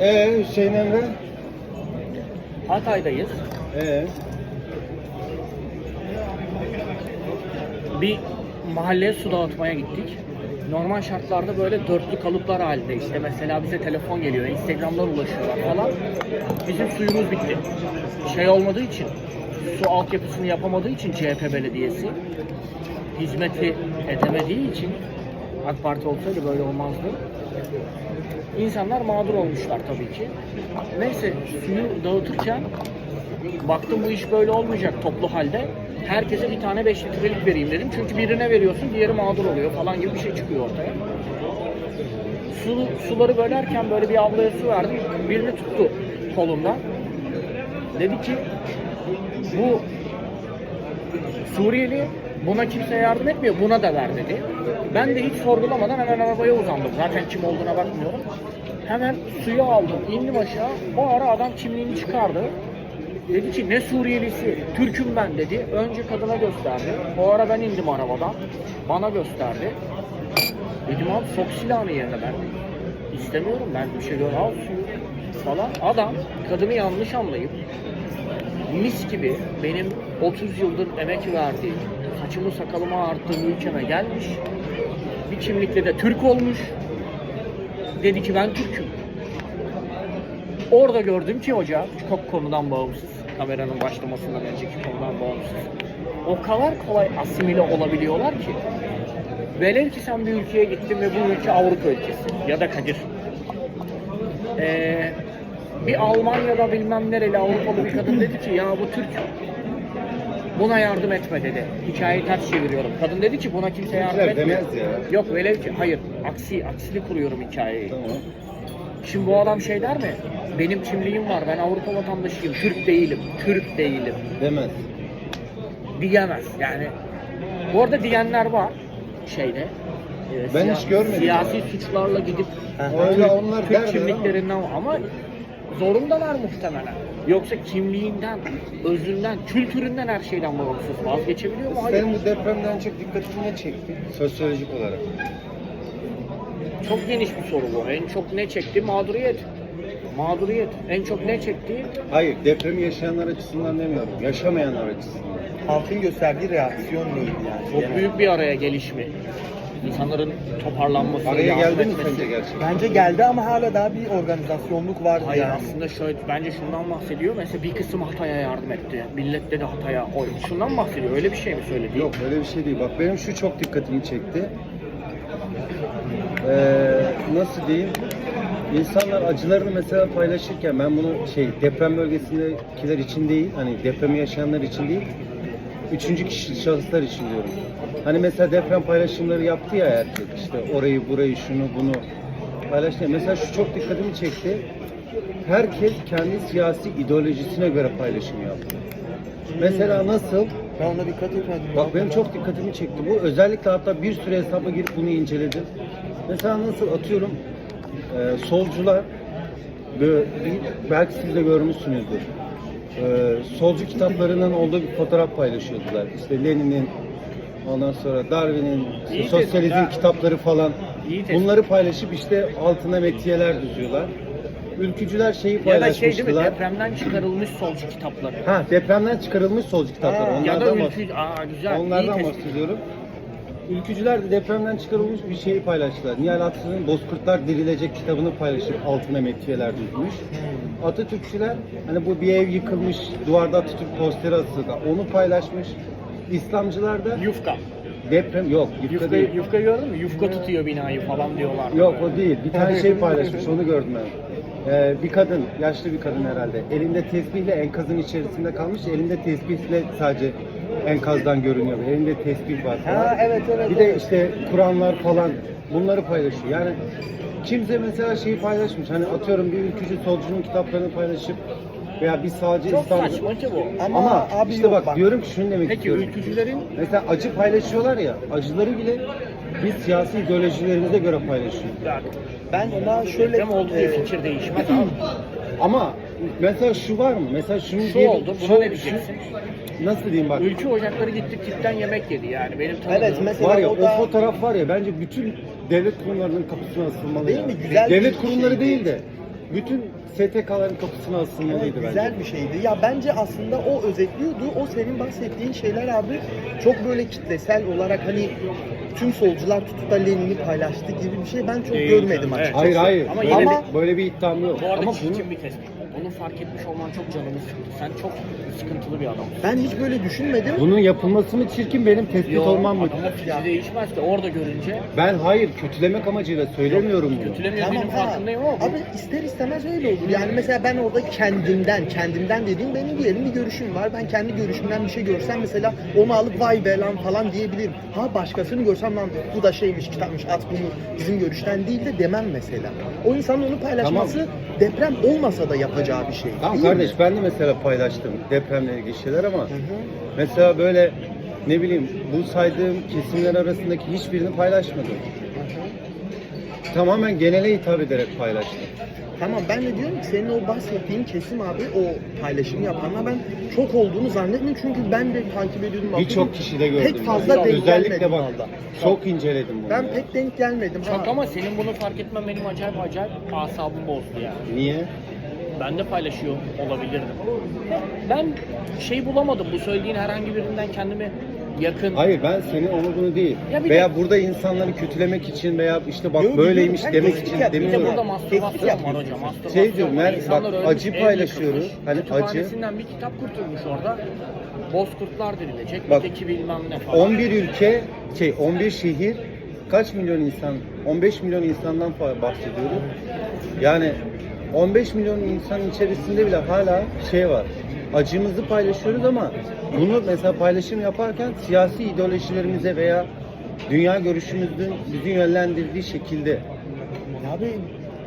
Ee Hüseyin Emre? Hatay'dayız. Ee Bir mahalleye su dağıtmaya gittik. Normal şartlarda böyle dörtlü kalıplar halinde işte mesela bize telefon geliyor, Instagram'dan ulaşıyorlar falan. Bizim suyumuz bitti. Şey olmadığı için, su altyapısını yapamadığı için CHP belediyesi hizmeti edemediği için AK Parti olsaydı böyle olmazdı. İnsanlar mağdur olmuşlar tabii ki. Neyse suyu dağıtırken baktım bu iş böyle olmayacak toplu halde. Herkese bir tane 5 litrelik vereyim dedim. Çünkü birine veriyorsun diğeri mağdur oluyor falan gibi bir şey çıkıyor ortaya. Su, suları bölerken böyle bir ablaya su verdim. Birini tuttu kolundan. Dedi ki bu Suriyeli buna kimse yardım etmiyor buna da ver dedi. Ben de hiç sorgulamadan hemen arabaya uzandım. Zaten kim olduğuna bakmıyorum. Hemen suyu aldım, indim aşağı. O ara adam kimliğini çıkardı. Dedi ki ne Suriyelisi, Türk'üm ben dedi. Önce kadına gösterdi. O ara ben indim arabadan. Bana gösterdi. Dedim abi sok silahını yerine ben. İstemiyorum ben bir şey gör al suyu falan. Adam kadını yanlış anlayıp mis gibi benim 30 yıldır emek verdiğim, saçımı sakalımı ağarttığım ülkeme gelmiş. Bir kimlikle de Türk olmuş. Dedi ki ben Türk'üm. Orada gördüm ki hoca, çok konudan bağımsız, kameranın başlamasından önceki konudan bağımsız. O kadar kolay asimile olabiliyorlar ki. Velev ki sen bir ülkeye gittin ve bu ülke Avrupa ülkesi ya da Kadir. Ee, bir Almanya'da bilmem nereli Avrupalı bir kadın dedi ki ya bu Türk buna yardım etme dedi. Hikayeyi ters çeviriyorum. Kadın dedi ki buna kimse yardım Türkler etmiyor. demez ya. Yok velev ki hayır aksi aksini kuruyorum hikayeyi. Tamam. Şimdi bu adam şey der mi? Benim kimliğim var ben Avrupa vatandaşıyım. Türk değilim. Türk değilim. Demez. Diyemez. Yani bu arada diyenler var şeyde. e, Ben hiç görmedim Siyasi ya. suçlarla gidip Öyle onlar Türk derler ama. kimliklerinden ama zorundalar muhtemelen. Yoksa kimliğinden, özünden, kültüründen her şeyden bağımsız vazgeçebiliyor mu? Hayır. Senin bu depremden çok dikkatini ne çekti? Sosyolojik olarak. Çok geniş bir soru bu. En çok ne çekti? Mağduriyet. Mağduriyet. En çok ne çekti? Hayır, depremi yaşayanlar açısından demiyorum. Yaşamayanlar açısından. halkın gösterdiği reaksiyon neydi yani? Çok büyük bir araya gelişmi. İnsanların toparlanması, Araya yardım geldi mi etmesi. sence gerçekten? Bence geldi ama hala daha bir organizasyonluk vardı Hayır yani. aslında şöyle bence şundan bahsediyor. Mesela bir kısım Hatay'a yardım etti. Millet de Hatay'a oy. Şundan bahsediyor. Öyle bir şey mi söyledi? Yok öyle bir şey değil. Bak benim şu çok dikkatimi çekti. Ee, nasıl diyeyim? İnsanlar acılarını mesela paylaşırken ben bunu şey deprem bölgesindekiler için değil, hani depremi yaşayanlar için değil, üçüncü kişi şahıslar için diyorum. Hani mesela deprem paylaşımları yaptı ya herkes işte orayı burayı şunu bunu paylaştı. Mesela şu çok dikkatimi çekti. Herkes kendi siyasi ideolojisine göre paylaşım yaptı. Mesela nasıl? Ben ona dikkat etmedim. Bak benim çok dikkatimi çekti bu. Özellikle hatta bir sürü hesaba girip bunu inceledim. Mesela nasıl atıyorum e, solcular böyle belki siz de görmüşsünüzdür. E, solcu kitaplarının olduğu bir fotoğraf paylaşıyordular. İşte Lenin'in ondan sonra Darwin'in işte İyi sosyalizm tespit ha. kitapları falan. İyi tespit. Bunları paylaşıp işte altına metiyeler düzüyorlar. Ülkücüler şeyi Ya da şey değil mi? paylaşmıştılar. Depremden çıkarılmış solcu kitapları. Ha depremden çıkarılmış solcu kitaplar. Ha, Onlardan ya da bahsediyorum. ülkü... Aa güzel. Onlardan iyi tespit. bahsediyorum. Ülkücüler de depremden çıkarılmış bir şeyi paylaştılar. Nihal Atatürk'ün Bozkurtlar Dirilecek kitabını paylaşıp altına metiyeler düzmüş. Atatürkçüler hani bu bir ev yıkılmış, duvarda Atatürk posteri asılı onu paylaşmış. İslamcılar da Yufka. deprem yok, yufka Yufka, değil. yufka gördün mü? Yufka tutuyor binayı falan diyorlar. Yok o değil. Bir tane şey paylaşmış. Onu gördüm ben. Ee, bir kadın, yaşlı bir kadın herhalde. Elinde tesbihle enkazın içerisinde kalmış. Elinde tesbihle sadece enkazdan görünüyor. Elinde tesbih var falan. Ha, evet, evet, Bir de evet. işte Kur'anlar falan bunları paylaşıyor. Yani kimse mesela şeyi paylaşmış. Hani atıyorum bir ülkücü solcunun kitaplarını paylaşıp veya bir sağcı Çok İslamcı. saçma ki bu. Ama, Ama, abi işte yok bak, bak. diyorum ki şunu demek Peki istiyorum. ülkücülerin Mesela acı paylaşıyorlar ya, acıları bile biz siyasi ideolojilerimize göre paylaşıyoruz. Ben ona şöyle deprem oldu diye e, fikir değişmez abi. Ama mesela şu var mı? Mesela şunu Şu diyelim- oldu, buna şu- ne diyeceksin? şu- nasıl diyeyim bak. Ülke ocakları gitti tipten yemek yedi yani benim tanıdığım. Evet, mesela Var ya o o, da- fotoğraf var ya bence bütün devlet kurumlarının kapısına asılmalı Değil ya. mi? Güzel devlet bir kurumları değil de bütün STK'ların kapısına asılmalıydı Evet, bence. güzel bir şeydi. Ya bence aslında o özetliyordu. O senin bahsettiğin şeyler abi çok böyle kitlesel olarak hani tüm solcular tutup da Lenin'i paylaştı gibi bir şey ben çok Değil görmedim canım, açıkçası. Hayır hayır. Ama böyle, yine- bir, böyle bir iddiam yok. Bu arada Ama çirkin bunu bir tespit. Bunu fark etmiş olman çok canımı sıktı. Sen çok sıkıntılı bir adamsın. Ben hiç böyle düşünmedim. bunun yapılması mı çirkin benim tespit Yo, olmam mı? adamın fikri değişmez ki orada görünce. Ben hayır kötülemek amacıyla söylemiyorum bunu. Kötülemiyor benim ha. farkındayım ama bu- Abi ister istemez öyle olur. Yani mesela ben orada kendimden, kendimden dediğim benim diyelim bir görüşüm var. Ben kendi görüşümden bir şey görsem mesela onu alıp vay be lan falan diyebilirim. Ha başkasını görsem lan bu da şeymiş kitapmış at bunu bizim görüşten değil de demem mesela. O insanın onu paylaşması deprem olmasa da yapacağı bir şey. Tamam değil kardeş mi? ben de mesela paylaştım depremle ilgili şeyler ama Hı hı. mesela böyle ne bileyim bu saydığım kesimler arasındaki hiçbirini paylaşmadım. Tamamen genele hitap ederek paylaştım. Tamam ben de diyorum ki senin o bahsettiğin kesim abi o paylaşımı yapanlar ben çok olduğunu zannetmiyorum çünkü ben de takip ediyordum. Birçok bakıyordum. kişi de gördüm. Pek fazla yani. denk Özellikle gelmedim bak valla. çok inceledim bunu. Ben ya. pek denk gelmedim. Çok Ha. ama senin bunu fark etmen benim acayip acayip asabımı bozdu yani. Niye? Ben de paylaşıyor olabilirdim. Ben şey bulamadım. Bu söylediğin herhangi birinden kendimi yakın. Hayır ben senin onu bunu değil. Ya bir veya de- burada insanları kötülemek için veya işte bak Yok, böyleymiş biliyorum. demek Herkes için yapıyor. Bir de demiyorum. burada mastürbasyon var hocam. Mastürbasyon Şey diyorum, var. yani İnsanlar bak, ölmüş, acı ev paylaşıyoruz. yıkılmış. Hani acı. Kütüphanesinden bir kitap kurtulmuş orada. Bozkurtlar denilecek. Bak, Öteki bilmem ne falan. 11 ülke, şey 11 şehir, kaç milyon insan? 15 milyon insandan fa- bahsediyoruz. Yani 15 milyon insanın içerisinde bile hala şey var. Acımızı paylaşıyoruz ama bunu mesela paylaşım yaparken siyasi ideolojilerimize veya dünya görüşümüzün bizi yönlendirdiği şekilde. Ya Abi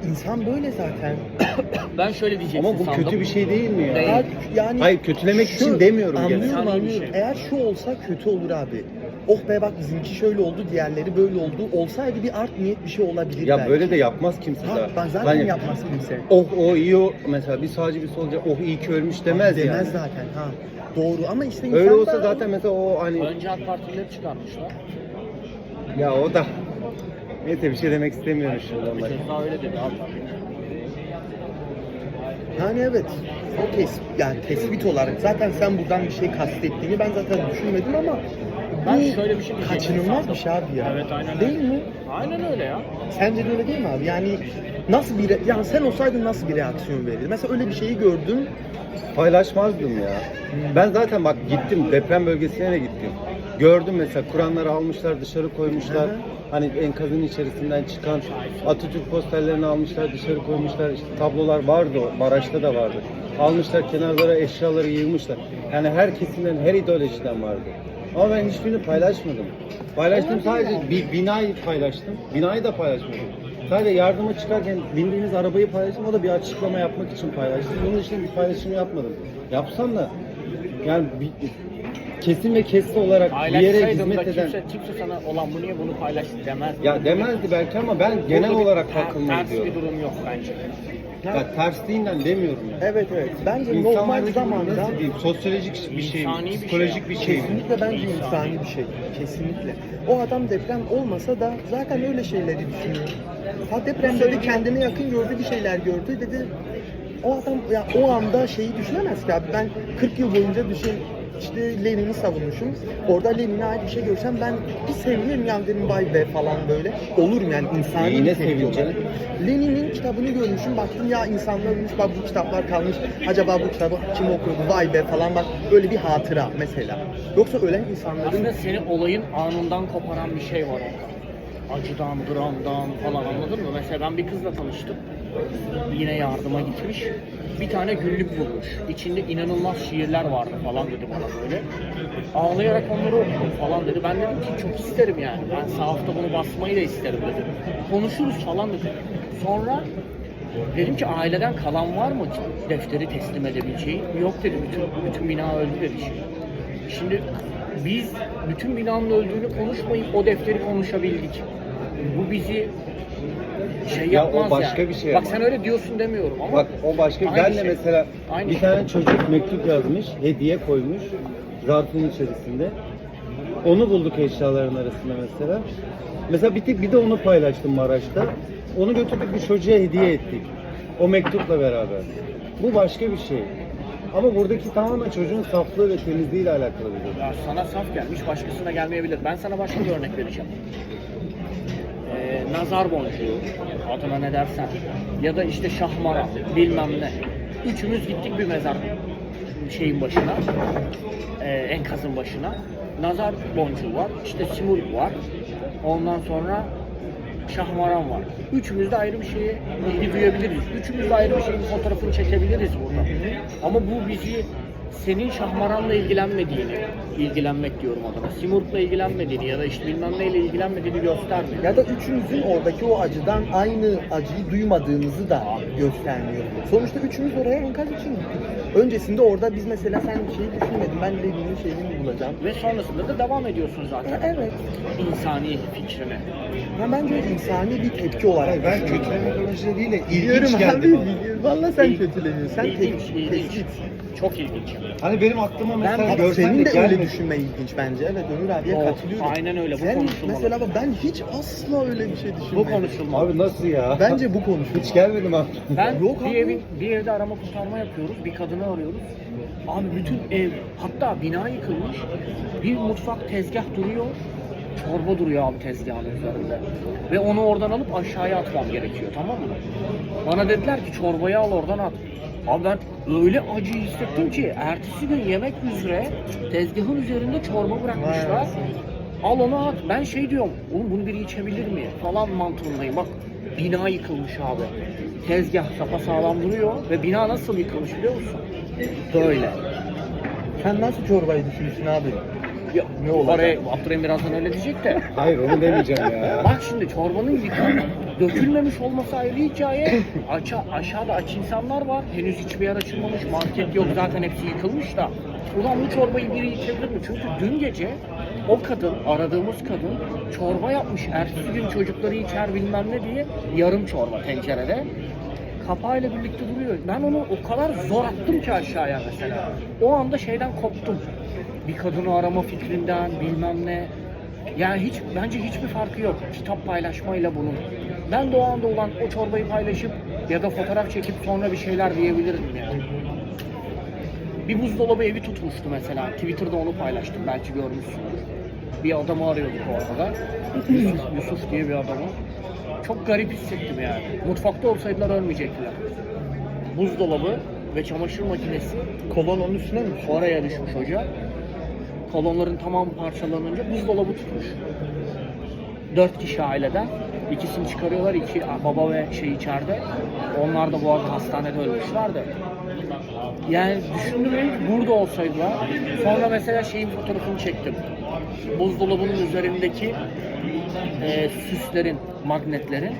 insan böyle zaten. Ben şöyle diyeceksin Ama bu sandım. kötü bir şey değil mi ya? Değil. Ya- yani Hayır, kötülemek için demiyorum gene. Anlıyorum İnsani bir anlıyorum. şey. Eğer şu olsa kötü olur abi. Oh be bak bizimki şöyle oldu, diğerleri böyle oldu. Olsaydı bir art niyet bir şey olabilir Ya belki. böyle de yapmaz kimse Ha, zaten. ben zaten yapmaz kimse. Oh o iyi o mesela bir sağcı bir solcu oh iyi ki ölmüş demez, demez yani. zaten ha. Doğru ama işte insan Öyle da- olsa zaten mesela o hani Önce AK Partilileri çıkarmışlar. ya o da neyse bir şey demek istemiyorum şimdi Bir onlara. kez daha öyle dedi abi. Yani evet. O tes yani tespit olarak zaten sen buradan bir şey kastettiğini ben zaten düşünmedim ama Ben şöyle bir şey diyecektim kaçınılmaz bir şey abi ya. Evet, aynen Değil öyle. mi? Aynen öyle ya. Sence de öyle değil mi abi? Yani nasıl bir yani sen olsaydın nasıl bir reaksiyon verirdin? Mesela öyle bir şeyi gördün. Paylaşmazdım ya. Ben zaten bak gittim deprem bölgesine de gittim. Gördüm mesela Kur'anları almışlar dışarı koymuşlar. Hı hı. Hani enkazın içerisinden çıkan Atatürk posterlerini almışlar dışarı koymuşlar. İşte tablolar vardı o Maraş'ta da vardı. Almışlar kenarlara eşyaları yığmışlar. Yani her kesimden her ideolojiden vardı. Ama ben hiçbirini paylaşmadım. Paylaştım sadece bir binayı paylaştım. Binayı da paylaşmadım. Sadece yardıma çıkarken bindiğimiz arabayı paylaştım. O da bir açıklama yapmak için paylaştım. Bunun dışında bir paylaşım yapmadım. Yapsam da yani bir, kesin ve kesri olarak bir yere Paylaşsaydın da hizmet eden kimse, kimse sana olan bu niye bunu paylaştı demez. ya demezdi belki ama ben genel Burada bir olarak ter- hakkımı Ters bir durum yok bence. Ya tersliğinden demiyorum yani. Evet evet. Bence normal İnsanlardaki zamanda nasıl diyeyim, sosyolojik bir şey, İnsani bir şey psikolojik bir şey. mi? Kesinlikle bence insani bir şey. Kesinlikle. O adam deprem olmasa da zaten öyle şeyleri düşünüyor. Ha deprem böyle kendine yakın gördü bir şeyler gördü dedi. O adam ya o anda şeyi düşünemez ki abi. Ben 40 yıl boyunca düşün işte Lenin'i savunmuşum. Orada Lenin'e ait bir şey görsem ben bir sevinirim yani derim vay be falan böyle. Olurum yani insani Neyine sevineceksin? Lenin'in kitabını görmüşüm. Baktım ya insanlar ölmüş bak bu kitaplar kalmış. Acaba bu kitabı kim okuyordu vay be falan bak böyle bir hatıra mesela. Yoksa ölen insanların Aslında seni olayın anından koparan bir şey var orada. Acıdan, dramdan falan anladın mı? Mesela ben bir kızla tanıştım. Yine yardıma gitmiş. Bir tane günlük bulmuş. İçinde inanılmaz şiirler vardı falan dedi bana böyle. Ağlayarak onları okudum falan dedi. Ben dedim ki çok isterim yani. Ben sahafta bunu basmayı da isterim dedim. Konuşuruz falan dedi. Sonra Dedim ki aileden kalan var mı defteri teslim edebileceği? Yok dedi. Bütün, bütün bina öldü dedi şimdi. Şimdi biz bütün binanın öldüğünü konuşmayıp o defteri konuşabildik. Bu bizi şey Ya o başka yani. bir şey Bak ama. sen öyle diyorsun demiyorum ama. Bak o başka ben de şey. mesela Aynı bir şey. tane çocuk mektup yazmış, hediye koymuş zarfın içerisinde. Onu bulduk eşyaların arasında mesela. Mesela bir tek bir de onu paylaştım Maraş'ta. Onu götürdük bir çocuğa hediye ettik. O mektupla beraber. Bu başka bir şey. Ama buradaki tamamen çocuğun saflığı ve temizliğiyle alakalı bir durum. Ya sana saf gelmiş, başkasına gelmeyebilir. Ben sana başka bir örnek vereceğim. Ee, nazar boncuğu, adına ne dersen. Ya da işte şahmara, bilmem ne. Üçümüz gittik bir mezar şeyin başına, ee, enkazın başına. Nazar boncuğu var, işte simul var. Ondan sonra şahmaran var. Üçümüz de ayrı bir şeye ilgi duyabiliriz. Üçümüz de ayrı bir şeyin fotoğrafını çekebiliriz burada. Ama bu bizi senin şahmaranla ilgilenmediğini, ilgilenmek diyorum adına, Simurg'la ilgilenmediğini ya da işte bilmem neyle ilgilenmediğini göstermiyor. Ya da üçünüzün oradaki o acıdan aynı acıyı duymadığınızı da göstermiyor. Sonuçta üçümüz oraya enkaz için gittik. Öncesinde orada biz mesela sen bir şeyi düşünmedin. Ben dediğinin şeyini bulacağım. Ve sonrasında da devam ediyorsun E, zaten evet. insani fikrine. Ya bence insani bir tepki olarak Hayır, ben kötülemek amacıyla değil de Biliyorum ilginç abi, biliyorum. Valla sen İl- kötüleniyorsun. Sen İlginç, tek- ilginç. Çok ilginç. Hani benim aklıma mesela Ben- senin de öyle gelmedi. düşünme ilginç bence. Evet Ömür abiye O, katılıyorum. aynen öyle, bu Sen konuşulmalı. mesela bak ben hiç asla öyle bir şey Bu düşünmedim. konuşulmalı. Abi nasıl ya? Bence bu konuşulmalı. Hiç gelmedim abi. Ben Yok bir abi. evin bir evde arama kurtarma yapıyoruz. Bir kadını arıyoruz. Abi bütün ev hatta bina yıkılmış. Bir mutfak tezgah duruyor. Çorba duruyor abi tezgahın üzerinde. Ve onu oradan alıp aşağıya atmam gerekiyor tamam mı? Bana dediler ki çorbayı al oradan at. Abi ben öyle acı hissettim ki ertesi gün yemek üzere tezgahın üzerinde çorba bırakmışlar. Al onu at. Ben şey diyorum, oğlum bunu biri içebilir mi? Falan mantığındayım. Bak bina yıkılmış abi. Tezgah sağlam duruyor ve bina nasıl yıkılmış biliyor musun? Böyle. Sen nasıl çorbayı düşünüyorsun abi? Ya, Ne olacak? Oraya Abdurrahim birazdan öyle diyecek de. Hayır onu demeyeceğim ya. Bak şimdi çorbanın yıkanıp dökülmemiş olması ayrı hikaye. Aça, aşağıda aç insanlar var. Henüz hiçbir yer açılmamış. Market yok. Zaten hepsi yıkılmış da. Ulan bu çorbayı biri içebilir mi? Çünkü dün gece o kadın, aradığımız kadın çorba yapmış. Ertesi gün çocukları içer bilmem ne diye yarım çorba tencerede. Kapağıyla birlikte duruyor. Ben onu o kadar zor attım ki aşağıya mesela. O anda şeyden koptum. Bir kadını arama fikrinden bilmem ne. Yani hiç bence hiçbir farkı yok kitap paylaşmayla bunun. Ben de o anda olan o çorbayı paylaşıp ya da fotoğraf çekip sonra bir şeyler diyebilirdim yani. Bir buzdolabı evi tutmuştu mesela. Twitter'da onu paylaştım belki görmüşsündür. Bir adamı arıyorduk o arada. Yusuf, Yusuf diye bir adamı. Çok garip hissettim yani. Mutfakta olsaydılar ölmeyecektiler. Buzdolabı ve çamaşır makinesi Kolon onun üstüne mi? oraya düşmüş hoca. Kolonların tamamı parçalanınca buzdolabı tutmuş. Dört kişi aileden. İkisini çıkarıyorlar. iki baba ve şey içeride. Onlar da bu arada hastanede ölmüşler de. Yani düşündüm burada olsaydılar. Sonra mesela şeyin fotoğrafını çektim. Buzdolabının üzerindeki e, süslerin, magnetlerin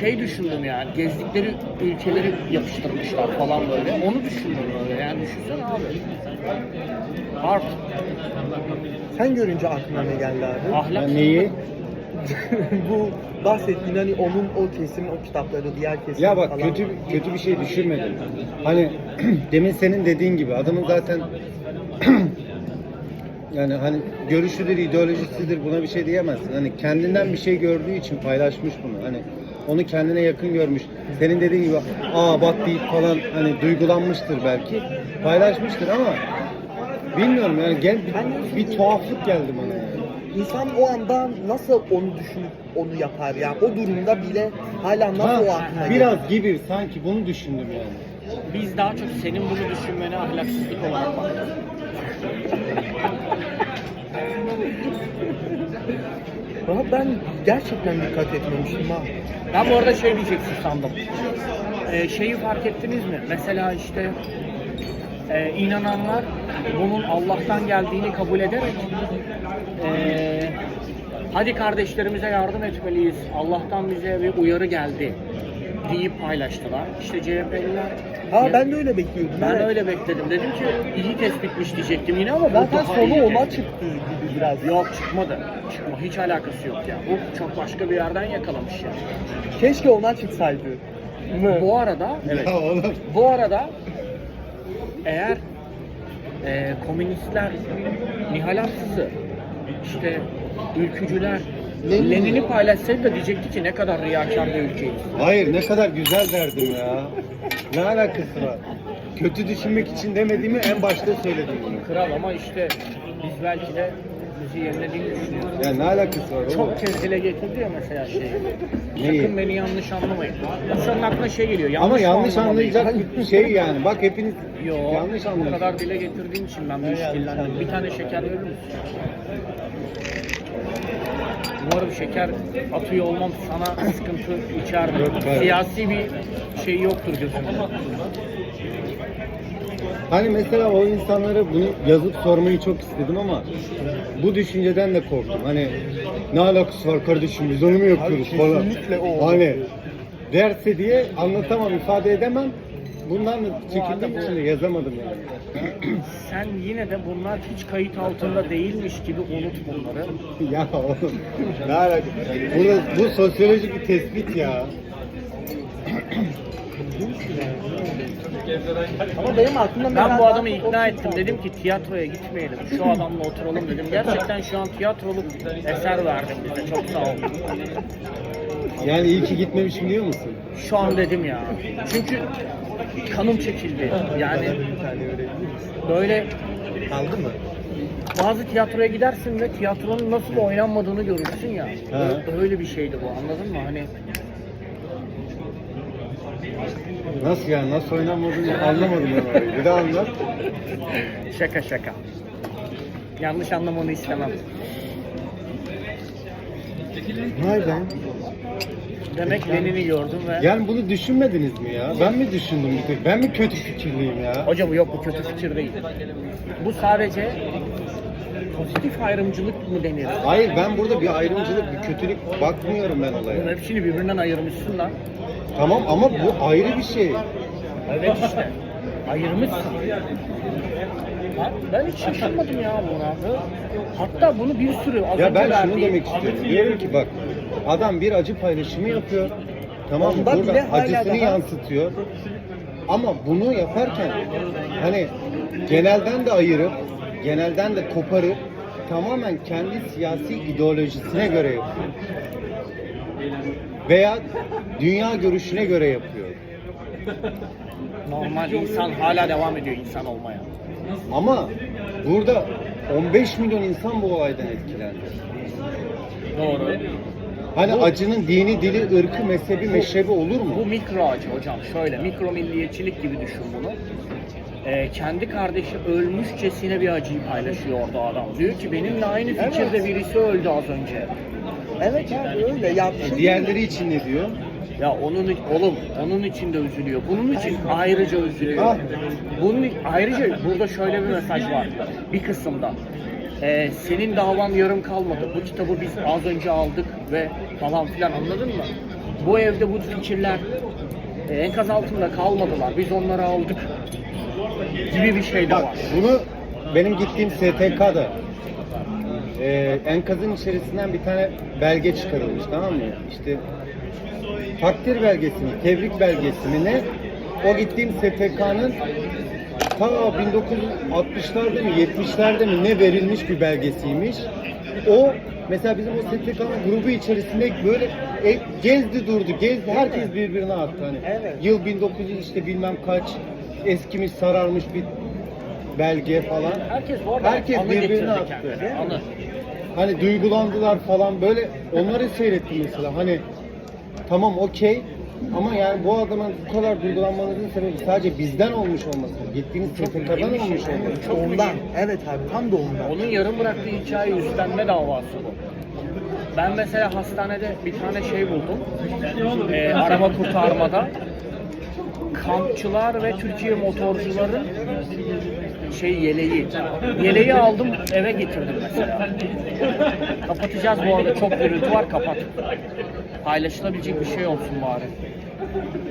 şey düşündüm yani gezdikleri ülkeleri yapıştırmışlar falan böyle. Onu düşündüm böyle. Yani düşünsene abi. Harp, Sen görünce aklına ne geldi abi? ahlak. Ya neyi? bu bahsettiğin hani onun o kesim, o kitapları, diğer kesim Ya bak falan. kötü kötü bir şey düşünmedim. Hani demin senin dediğin gibi adamın zaten yani hani görüşüdür, ideolojisidir buna bir şey diyemezsin. Hani kendinden bir şey gördüğü için paylaşmış bunu. Hani onu kendine yakın görmüş. Senin dediğin gibi aa bak deyip falan hani duygulanmıştır belki. Paylaşmıştır ama bilmiyorum yani gel bir, bir tuhaflık geldi bana. İnsan o anda nasıl onu düşünüp onu yapar yani o durumda bile hala nasıl o Ha, aklına gelir? biraz gibi sanki bunu düşündüm yani. Biz daha çok senin bunu düşünmene ahlaksızlık olarak bakıyoruz. Ama ben gerçekten dikkat etmemiştim ha. Ben bu arada şey diyeceksin sandım. Ee, şeyi fark ettiniz mi? Mesela işte e, inananlar bunun Allah'tan geldiğini kabul ederek e, hadi kardeşlerimize yardım etmeliyiz. Allah'tan bize bir uyarı geldi deyip paylaştılar. İşte CHP'liler Ha ben de öyle bekliyordum. ben evet. öyle bekledim. Dedim ki iyi tespitmiş diyecektim yine ama Zaten sonu ona çıktı gibi biraz. Yok çıkmadı. Çıkma hiç alakası yok ya. Bu çok başka bir yerden yakalamış ya. Keşke ona çıksaydı. Bu arada evet. Ya oğlum. Bu arada eğer e, komünistler, Nihal Atsız'ı, işte ülkücüler Lenin- Lenin'i paylaşsaydı da diyecekti ki ne kadar riyakar bir ülkeyiz. Hayır ne kadar güzel derdim ya. Ne alakası var? Kötü düşünmek için demediğimi en başta söyledim. Kral ama işte biz belki de bizi yenilediğini düşünüyoruz. Ya ne alakası var oğlum? Çok kez dile getirdi ya mesela şeyi. Neyi? Sakın beni yanlış anlamayın. İnsanın aklına şey geliyor. Yanlış Ama mı yanlış anlamalıyım? anlayacak bir şey yani. Bak hepiniz Yo, yanlış bu anlıyorsunuz. kadar dile getirdiğin için ben bir işkillendim. Bir tane şeker verir misin? Umarım şeker atıyor olmam sana sıkıntı. Yok, hayır. Siyasi bir şey yoktur gözümde. Hani mesela o insanlara bunu yazıp sormayı çok istedim ama bu düşünceden de korktum. Hani ne alakası var kardeşim biz onu mu yapıyoruz Abi falan. kesinlikle o. Hani derse diye anlatamam, ifade edemem. Bundan da çekindiğim için de yazamadım yani. Sen yine de bunlar hiç kayıt altında değilmiş gibi unut bunları. ya oğlum ne alakası? Burada, bu sosyolojik bir tespit ya. Ama benim aklımda Ben bu adamı ikna ettim. Dedim ki tiyatroya gitmeyelim. Şu adamla oturalım dedim. Gerçekten şu an tiyatroluk eser verdim bize. Çok sağ ol. Yani iyi ki gitmemişim diyor musun? Şu an dedim ya. Çünkü kanım çekildi. Yani böyle Kaldı mı? bazı tiyatroya gidersin ve tiyatronun nasıl oynanmadığını görürsün ya. Ha. Öyle bir şeydi bu anladın mı? Hani Nasıl yani? Nasıl oynanmadığını anlamadım ben orayı. Bir daha anlat. şaka şaka. Yanlış anlamanı istemem. Vay be. Demek Lenin'i gördüm ve Yani bunu düşünmediniz mi ya? Ben mi düşündüm bir tek? Ben mi kötü fikirliyim ya? Hoca bu yok bu kötü fikir değil. Bu sadece pozitif ayrımcılık mı denir? Hayır ben burada bir ayrımcılık, bir kötülük bakmıyorum ben Bunun olaya. hepsini birbirinden ayırmışsın lan. Tamam ama bu ayrı bir şey. Evet işte. Ayırmışsın. Ben hiç şaşırmadım ya buna. Hatta bunu bir sürü az Ya önce ben şunu verdiğim- demek istiyorum. Diyorum ki bak adam bir acı paylaşımı yapıyor. Tamam mı? Onda bile Burada hala acısını daha- yansıtıyor. Ama bunu yaparken hani genelden de ayırıp, genelden de koparıp tamamen kendi siyasi ideolojisine göre yapıyor. Veya dünya görüşüne göre yapıyor. Normal insan hala devam ediyor insan olmaya. Ama burada 15 milyon insan bu olaydan etkilendi. Doğru. Hani acının dini, dili, ırkı, mezhebi, meşrebi olur mu? Bu mikro acı hocam. Şöyle mikro milliyetçilik gibi düşün bunu. Ee, kendi kardeşi ölmüşçesine bir acıyı paylaşıyor orada adam. Diyor ki benimle aynı fikirde birisi öldü az önce. Evet abi öyle. Ya şimdi- Diğerleri için ne diyor? Ya onun oğlum onun için de üzülüyor. Bunun için ayrıca üzülüyor. Ah. Bunun ayrıca burada şöyle bir mesaj var. Bir kısımda. Ee, senin davan yarım kalmadı. Bu kitabı biz az önce aldık ve falan filan anladın mı? Bu evde bu fikirler e, enkaz altında kalmadılar. Biz onları aldık gibi bir şey de Bak var. bunu benim gittiğim STK'da e, enkazın içerisinden bir tane belge çıkarılmış tamam mı? İşte takdir belgesi mi, tebrik belgesi mi ne? O gittiğim STK'nın ta 1960'larda mı 70'lerde mi ne verilmiş bir belgesiymiş. O mesela bizim o STK'nın grubu içerisinde böyle e, gezdi durdu, gezdi. Herkes birbirine attı hani. Evet. Yıl 1900 işte bilmem kaç eskimiş sararmış bir belge falan. Herkes bu arada Herkes anı birbirine getirdi attı. kendine. Anı. Hani duygulandılar falan böyle onları seyrettim mesela. Hani tamam okey ama yani bu adamın bu kadar duygulanmanızın sebebi sadece bizden olmuş olması. Gittiğiniz STK'dan olmuş olması. Çok Ondan. Evet abi tam da ondan. Onun yarım bıraktığı hikaye üstlenme davası bu. Ben mesela hastanede bir tane şey buldum. Ee, arama kurtarmada. Kampçılar ve Türkiye motorcuların şey yeleği. Yeleği aldım eve getirdim mesela. Kapatacağız bu arada çok gürültü var kapat. Paylaşılabilecek bir şey olsun bari.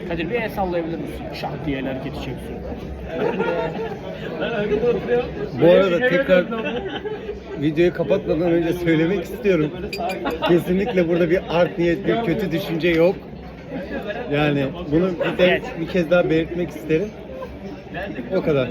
Kadir bir el sallayabilir misin? Şak diye el hareketi çeksin. Bu arada tekrar videoyu kapatmadan önce söylemek istiyorum. Kesinlikle burada bir art niyet, bir kötü düşünce yok. Yani bunu bir, de, bir kez daha belirtmek isterim. O kadar.